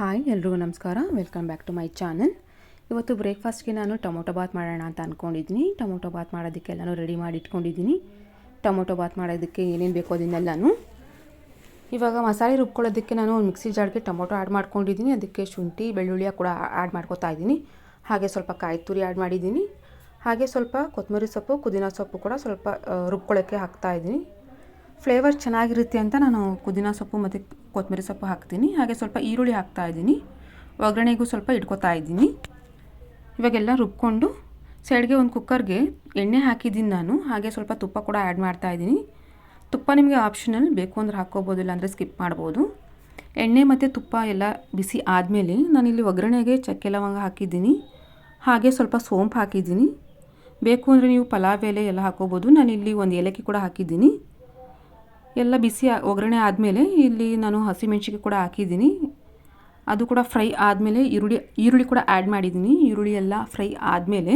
Hi, ಎಲ್ರಿಗೂ ನಮಸ್ಕಾರ. Welcome back to my channel ಇವತ್ತು ಬ್ರೇಕ್ಫಾಸ್ಟ್ಗೆ ನಾನು ಟೊಮೊಟೊ ಬಾತ್ ಮಾಡೋಣ ಅಂತ ಅಂದ್ಕೊಂಡಿದ್ದೀನಿ ಟೊಮೊಟೊ ಬಾತ್ ಮಾಡೋದಕ್ಕೆಲ್ಲನೂ ರೆಡಿ ಮಾಡಿ ಇಟ್ಕೊಂಡಿದ್ದೀನಿ. ಟೊಮೊಟೊ ಬಾತ್ ಮಾಡೋದಕ್ಕೆ ಏನೇನು ಬೇಕೋ ಅದನ್ನೆಲ್ಲಾನು. ಇವಾಗ ಮಸಾಲೆ ರುಬ್ಕೊಳ್ಳೋದಕ್ಕೆ ನಾನು ಒಂದು ಮಿಕ್ಸಿ ಜಾರ್ಗೆ ಟೊಮೊಟೊ ಆ್ಯಡ್ ಮಾಡ್ಕೊಂಡಿದ್ದೀನಿ. ಅದಕ್ಕೆ ಶುಂಠಿ ಬೆಳ್ಳುಳ್ಳಿಯ ಕೂಡ ಆ್ಯಡ್ ಮಾಡ್ಕೊತಾ ಇದ್ದೀನಿ. ಹಾಗೆ ಸ್ವಲ್ಪ ಕಾಯಿ ತುರಿ ಆ್ಯಡ್ ಮಾಡಿದ್ದೀನಿ. ಹಾಗೆ ಸ್ವಲ್ಪ ಕೊತ್ತಂಬರಿ ಸೊಪ್ಪು, ಪುದೀನ ಸೊಪ್ಪು ಕೂಡ ಸ್ವಲ್ಪ ರುಬ್ಕೊಳ್ಳೋಕ್ಕೆ ಹಾಕ್ತಾ ಇದ್ದೀನಿ. ಫ್ಲೇವರ್ ಚೆನ್ನಾಗಿರುತ್ತೆ ಅಂತ ನಾನು ಪುದೀನ ಸೊಪ್ಪು ಮತ್ತು ಕೊತ್ತಂಬರಿ ಸೊಪ್ಪು ಹಾಕ್ತೀನಿ. ಹಾಗೆ ಸ್ವಲ್ಪ ಈರುಳ್ಳಿ ಹಾಕ್ತಾ ಇದ್ದೀನಿ. ಒಗ್ಗರಣೆಗೂ ಸ್ವಲ್ಪ ಇಟ್ಕೊತಾ ಇದ್ದೀನಿ. ಇವಾಗೆಲ್ಲ ರುಬ್ಕೊಂಡು ಸೈಡ್ಗೆ ಒಂದು ಕುಕ್ಕರ್ಗೆ ಎಣ್ಣೆ ಹಾಕಿದ್ದೀನಿ ನಾನು. ಹಾಗೆ ಸ್ವಲ್ಪ ತುಪ್ಪ ಕೂಡ ಆ್ಯಡ್ ಮಾಡ್ತಾ ಇದ್ದೀನಿ. ತುಪ್ಪ ನಿಮಗೆ ಆಪ್ಷನಲ್. ಬೇಕು ಅಂದ್ರೆ ಹಾಕ್ಕೋಬೋದು ಇಲ್ಲಾಂದರೆ ಸ್ಕಿಪ್ ಮಾಡ್ಬೋದು. ಎಣ್ಣೆ ಮತ್ತು ತುಪ್ಪ ಎಲ್ಲ ಬಿಸಿ ಆದಮೇಲೆ ನಾನಿಲ್ಲಿ ಒಗ್ಗರಣೆಗೆ ಚಕ್ಕೆ ಲವಂಗ ಹಾಕಿದ್ದೀನಿ. ಹಾಗೆ ಸ್ವಲ್ಪ ಸೋಂಪು ಹಾಕಿದ್ದೀನಿ. ಬೇಕು ಅಂದರೆ ನೀವು ಪಲಾವ್ ಎಲೆ ಎಲ್ಲ ಹಾಕ್ಕೋಬೋದು. ನಾನಿಲ್ಲಿ ಒಂದು ಏಲಕ್ಕಿ ಕೂಡ ಹಾಕಿದ್ದೀನಿ. ಎಲ್ಲ ಬಿಸಿ ಒಗ್ಗರಣೆ ಆದಮೇಲೆ ಇಲ್ಲಿ ನಾನು ಹಸಿಮೆಣ್ಸಿಗೆ ಕೂಡ ಹಾಕಿದ್ದೀನಿ. ಅದು ಕೂಡ ಫ್ರೈ ಆದಮೇಲೆ ಈರುಳ್ಳಿ ಈರುಳ್ಳಿ ಕೂಡ ಆ್ಯಡ್ ಮಾಡಿದ್ದೀನಿ. ಈರುಳ್ಳಿ ಎಲ್ಲ ಫ್ರೈ ಆದಮೇಲೆ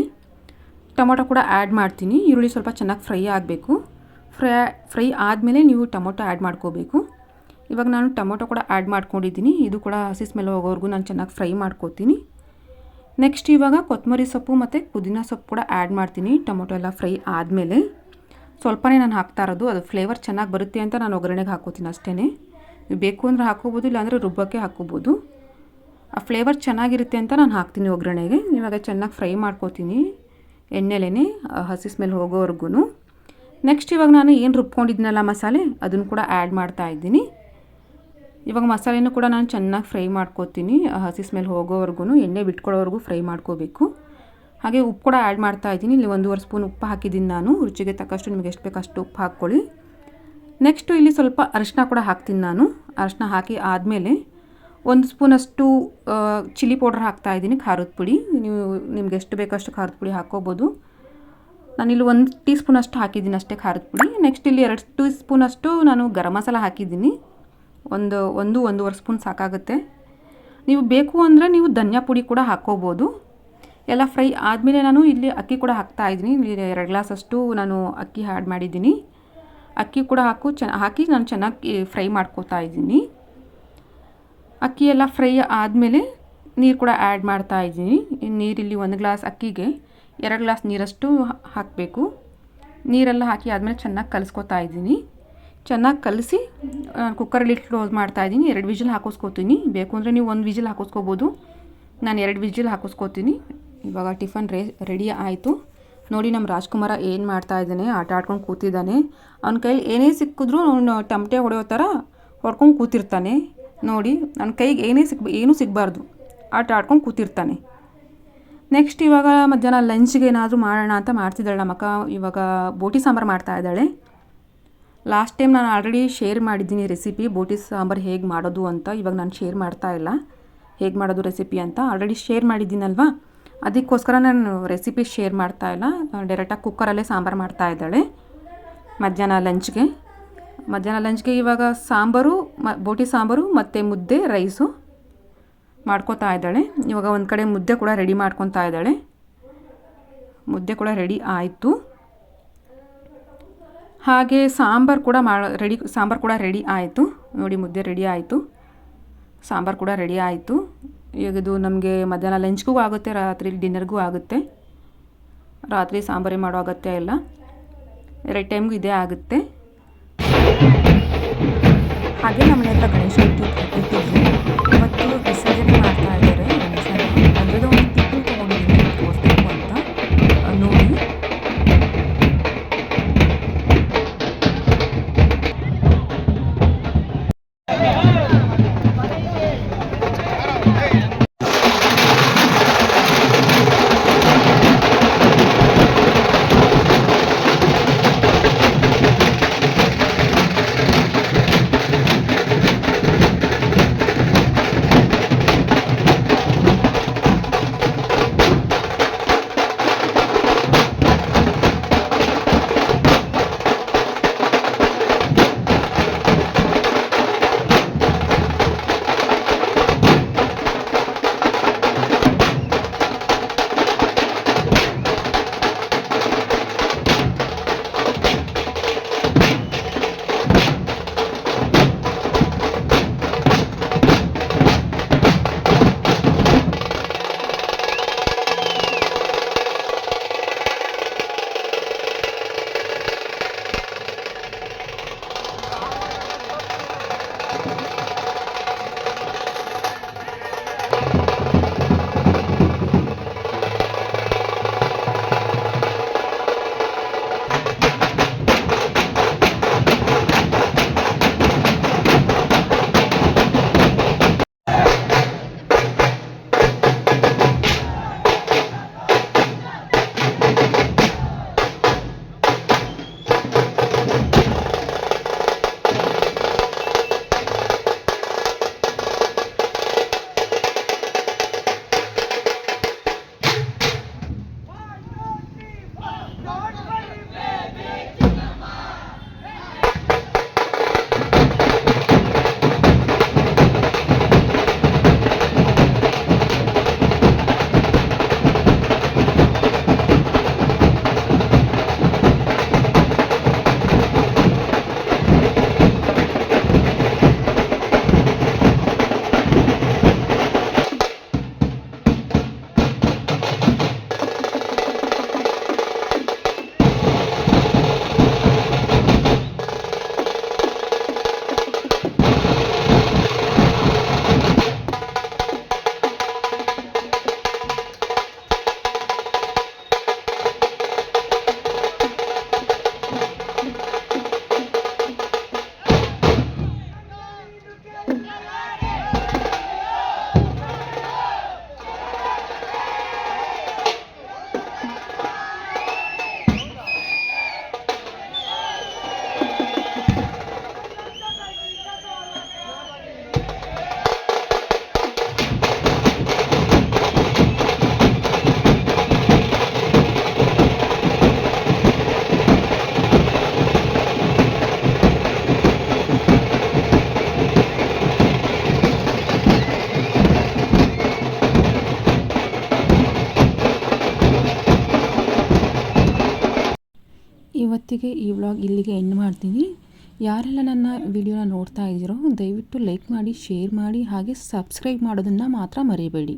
ಟೊಮೊಟೊ ಕೂಡ ಆ್ಯಡ್ ಮಾಡ್ತೀನಿ. ಈರುಳ್ಳಿ ಸ್ವಲ್ಪ ಚೆನ್ನಾಗಿ ಫ್ರೈ ಆಗಬೇಕು. ಫ್ರೈ ಫ್ರೈ ಆದಮೇಲೆ ನೀವು ಟೊಮೊಟೊ ಆ್ಯಡ್ ಮಾಡ್ಕೋಬೇಕು. ಇವಾಗ ನಾನು ಟೊಮೊಟೊ ಕೂಡ ಆ್ಯಡ್ ಮಾಡ್ಕೊಂಡಿದ್ದೀನಿ. ಇದು ಕೂಡ ಹಸಿ ಸ್ಮೆಲ್ ಹೋಗೋವರೆಗೂ ನಾನು ಚೆನ್ನಾಗಿ ಫ್ರೈ ಮಾಡ್ಕೋತೀನಿ. ನೆಕ್ಸ್ಟ್ ಇವಾಗ ಕೊತ್ತಂಬರಿ ಸೊಪ್ಪು ಮತ್ತು ಪುದೀನ ಸೊಪ್ಪು ಕೂಡ ಆ್ಯಡ್ ಮಾಡ್ತೀನಿ. ಟೊಮೊಟೊ ಎಲ್ಲ ಫ್ರೈ ಆದಮೇಲೆ. ಸ್ವಲ್ಪನೇ ನಾನು ಹಾಕ್ತಾ ಇರೋದು, ಅದು ಫ್ಲೇವರ್ ಚೆನ್ನಾಗಿ ಬರುತ್ತೆ ಅಂತ ನಾನು ಒಗ್ಗರಣೆಗೆ ಹಾಕೋತೀನಿ ಅಷ್ಟೇ ಬೇಕು ಅಂದರೆ ಹಾಕೋಬೋದು ಇಲ್ಲಾಂದರೆ ರುಬ್ಬಕ್ಕೆ ಹಾಕೋಬೋದು ಆ ಫ್ಲೇವರ್ ಚೆನ್ನಾಗಿರುತ್ತೆ ಅಂತ ನಾನು ಹಾಕ್ತೀನಿ ಒಗ್ಗರಣೆಗೆ. ಇವಾಗ ಚೆನ್ನಾಗಿ ಫ್ರೈ ಮಾಡ್ಕೋತೀನಿ ಎಣ್ಣೆಲೇ ಹಸಿ ಸ್ಮೆಲ್ ಹೋಗೋವರೆಗೂ ನೆಕ್ಸ್ಟ್ ಇವಾಗ ನಾನು ಏನು ರುಬ್ಕೊಂಡಿದ್ನಲ್ಲ ಮಸಾಲೆ, ಅದನ್ನು ಕೂಡ ಆ್ಯಡ್ ಮಾಡ್ತಾ ಇದ್ದೀನಿ. ಇವಾಗ ಮಸಾಲೆನೂ ಕೂಡ ನಾನು ಚೆನ್ನಾಗಿ ಫ್ರೈ ಮಾಡ್ಕೋತೀನಿ. ಹಸಿ ಸ್ಮೆಲ್ ಹೋಗೋವರೆಗೂ ಎಣ್ಣೆ ಬಿಟ್ಕೊಳ್ಳೋವರೆಗೂ ಫ್ರೈ ಮಾಡ್ಕೋಬೇಕು. ಹಾಗೆ ಉಪ್ಪು ಕೂಡ ಆ್ಯಡ್ ಮಾಡ್ತಾ ಇದ್ದೀನಿ. ಇಲ್ಲಿ ಒಂದೂವರೆ ಸ್ಪೂನ್ ಉಪ್ಪು ಹಾಕಿದ್ದೀನಿ ನಾನು. ರುಚಿಗೆ ತಕ್ಕಷ್ಟು ನಿಮಗೆ ಎಷ್ಟು ಬೇಕು ಅಷ್ಟು ಉಪ್ಪು ಹಾಕ್ಕೊಳ್ಳಿ. ನೆಕ್ಸ್ಟು ಇಲ್ಲಿ ಸ್ವಲ್ಪ ಅರಿಶಿನ ಕೂಡ ಹಾಕ್ತೀನಿ ನಾನು. ಅರಿಶಿನ ಹಾಕಿ ಆದಮೇಲೆ ಒಂದು ಸ್ಪೂನಷ್ಟು ಚಿಲ್ಲಿ ಪೌಡ್ರ್ ಹಾಕ್ತಾ ಇದ್ದೀನಿ, ಖಾರದ ಪುಡಿ. ನೀವು ನಿಮ್ಗೆ ಎಷ್ಟು ಬೇಕಷ್ಟು ಖಾರದ ಪುಡಿ ಹಾಕ್ಕೋಬೋದು. ನಾನಿಲ್ಲಿ ಒಂದು ಟೀ ಸ್ಪೂನಷ್ಟು ಹಾಕಿದ್ದೀನಿ ಅಷ್ಟೇ ಖಾರದ ಪುಡಿ. ನೆಕ್ಸ್ಟ್ ಇಲ್ಲಿ ಎರಡು ಟೀ ಸ್ಪೂನಷ್ಟು ನಾನು ಗರಂ ಮಸಾಲ ಹಾಕಿದ್ದೀನಿ. ಒಂದು ಒಂದು, ಒಂದೂವರೆ ಸ್ಪೂನ್ ಸಾಕಾಗುತ್ತೆ. ನೀವು ಬೇಕು ಅಂದರೆ ನೀವು ಧನಿಯಾ ಪುಡಿ ಕೂಡ ಹಾಕ್ಕೋಬೋದು. ಎಲ್ಲ ಫ್ರೈ ಆದಮೇಲೆ ನಾನು ಇಲ್ಲಿ ಅಕ್ಕಿ ಕೂಡ ಹಾಕ್ತಾ ಇದ್ದೀನಿ. ಎರಡು ಗ್ಲಾಸಷ್ಟು ನಾನು ಅಕ್ಕಿ ಆ್ಯಡ್ ಮಾಡಿದ್ದೀನಿ. ಅಕ್ಕಿ ಕೂಡ ಹಾಕು ಚೆನ್ನ ಹಾಕಿ ನಾನು ಚೆನ್ನಾಗಿ ಫ್ರೈ ಮಾಡ್ಕೋತಾ ಇದ್ದೀನಿ. ಅಕ್ಕಿ ಎಲ್ಲ ಫ್ರೈ ಆದಮೇಲೆ ನೀರು ಕೂಡ ಆ್ಯಡ್ ಮಾಡ್ತಾ ಇದ್ದೀನಿ. ನೀರಿಲ್ಲಿ ಒಂದು ಗ್ಲಾಸ್ ಅಕ್ಕಿಗೆ, ಎರಡು ಗ್ಲಾಸ್ ನೀರಷ್ಟು ಹಾಕಬೇಕು. ನೀರೆಲ್ಲ ಹಾಕಿ ಆದಮೇಲೆ ಚೆನ್ನಾಗಿ ಕಲಿಸ್ಕೊತಾ ಇದ್ದೀನಿ. ಚೆನ್ನಾಗಿ ಕಲಸಿ ಕುಕ್ಕರಲ್ಲಿ ಕ್ಲೋಸ್ ಮಾಡ್ತಾ ಇದ್ದೀನಿ. ಎರಡು ವಿಜಿಲ್ ಹಾಕಿಸ್ಕೋತೀನಿ. ಬೇಕು ಅಂದರೆ ನೀವು ಒಂದು ವಿಜಿಲ್ ಹಾಕಿಸ್ಕೋಬೋದು. ನಾನು ಎರಡು ವಿಜಿಲ್ ಹಾಕಿಸ್ಕೋತೀನಿ. ಇವಾಗ ಟಿಫನ್ ರೇ, ರೆಡಿ ಆಯಿತು. ನೋಡಿ ನಮ್ಮ ರಾಜ್ಕುಮಾರ ಏನು ಮಾಡ್ತಾ ಇದ್ದಾನೆ, ಆಟ ಆಡ್ಕೊಂಡು ಕೂತಿದ್ದಾನೆ. ಅವ್ನ ಕೈಲಿ ಏನೇ ಸಿಕ್ಕಿದ್ರೂ ಅವನು ಟಮಟೆ ಹೊಡೆಯೋ ಥರ ಹೊಡ್ಕೊಂಡು ಕೂತಿರ್ತಾನೆ. ನೋಡಿ ನನ್ನ ಕೈಗೆ ಏನೇ ಸಿಕ್ ಏನೂ ಸಿಗಬಾರ್ದು. ಆಟ ಆಡ್ಕೊಂಡು ಕೂತಿರ್ತಾನೆ. ನೆಕ್ಸ್ಟ್ ಇವಾಗ ಮಧ್ಯಾಹ್ನ ಲಂಚ್ಗೆ ಏನಾದರೂ ಮಾಡೋಣ ಅಂತ ಮಾಡ್ತಿದ್ದಾಳೆ ನಮ್ಮಕ್ಕ ಇವಾಗ ಬೋಟಿ ಸಾಂಬಾರು ಮಾಡ್ತಾ ಇದ್ದಾಳೆ. ಲಾಸ್ಟ್ ಟೈಮ್ ನಾನು ಆಲ್ರೆಡಿ ಶೇರ್ ಮಾಡಿದ್ದೀನಿ ರೆಸಿಪಿ, ಬೋಟಿ ಸಾಂಬಾರು ಹೇಗೆ ಮಾಡೋದು ಅಂತ. ಇವಾಗ ನಾನು ಶೇರ್ ಮಾಡ್ತಾ ಇಲ್ಲ. ಹೇಗೆ ಮಾಡೋದು ರೆಸಿಪಿ ಅಂತ ಆಲ್ರೆಡಿ ಶೇರ್ ಮಾಡಿದ್ದೀನಲ್ವಾ? ಅದಕ್ಕೋಸ್ಕರ ನಾನು ರೆಸಿಪಿ ಶೇರ್ ಮಾಡ್ತಾ ಇಲ್ಲ. ಡೈರೆಕ್ಟಾಗಿ ಕುಕ್ಕರಲ್ಲೇ ಸಾಂಬಾರು ಮಾಡ್ತಾ ಇದ್ದಾಳೆ. ಮಧ್ಯಾಹ್ನ ಲಂಚ್ಗೆ ಮಧ್ಯಾಹ್ನ ಲಂಚ್ಗೆ ಇವಾಗ ಸಾಂಬಾರು, ಮ, ಬೋಟಿ ಸಾಂಬಾರು ಮತ್ತು ಮುದ್ದೆ ರೈಸು ಮಾಡ್ಕೋತಾ ಇದ್ದಾಳೆ. ಇವಾಗ ಒಂದು ಕಡೆ ಮುದ್ದೆ ಕೂಡ ರೆಡಿ ಮಾಡ್ಕೊತಾ ಇದ್ದಾಳೆ. ಮುದ್ದೆ ಕೂಡ ರೆಡಿ ಆಯಿತು. ಹಾಗೆ ಸಾಂಬಾರು ಕೂಡ ಮಾ ರೆಡಿ ಸಾಂಬಾರು ಕೂಡ ರೆಡಿ ಆಯಿತು. ನೋಡಿ ಮುದ್ದೆ ರೆಡಿ ಆಯಿತು. ಸಾಂಬಾರು ಕೂಡ ರೆಡಿ ಆಯಿತು. ಈಗ ಇದು ನಮಗೆ ಮಧ್ಯಾಹ್ನ ಲಂಚ್ಗೂ ಆಗುತ್ತೆ, ರಾತ್ರಿ ಡಿನ್ನರ್ಗೂ ಆಗುತ್ತೆ. ರಾತ್ರಿ ಸಾಂಬಾರಿ ಮಾಡೋ ಅಗತ್ಯ ಇಲ್ಲ. ಎರಡು ಟೈಮ್ಗೂ ಇದೇ ಆಗುತ್ತೆ. ಹಾಗೆ ನಮ್ಮ ಮನೆ ಹತ್ರ ಗಣೇಶ ಇಟ್ಟಿದ್ರು ಇವತ್ತಿಗೆ ಈ ವ್ಲಾಗ್ ಇಲ್ಲಿಗೆ ಎಂಡ್ ಮಾಡ್ತೀನಿ. ಯಾರೆಲ್ಲ ನನ್ನ ವಿಡಿಯೋನ ನೋಡ್ತಾ ಇದ್ದೀರೋ ದಯವಿಟ್ಟು ಲೈಕ್ ಮಾಡಿ ಶೇರ್ ಮಾಡಿ, ಹಾಗೆ ಸಬ್ಸ್ಕ್ರೈಬ್ ಮಾಡೋದನ್ನು ಮಾತ್ರ ಮರಿಬೇಡಿ.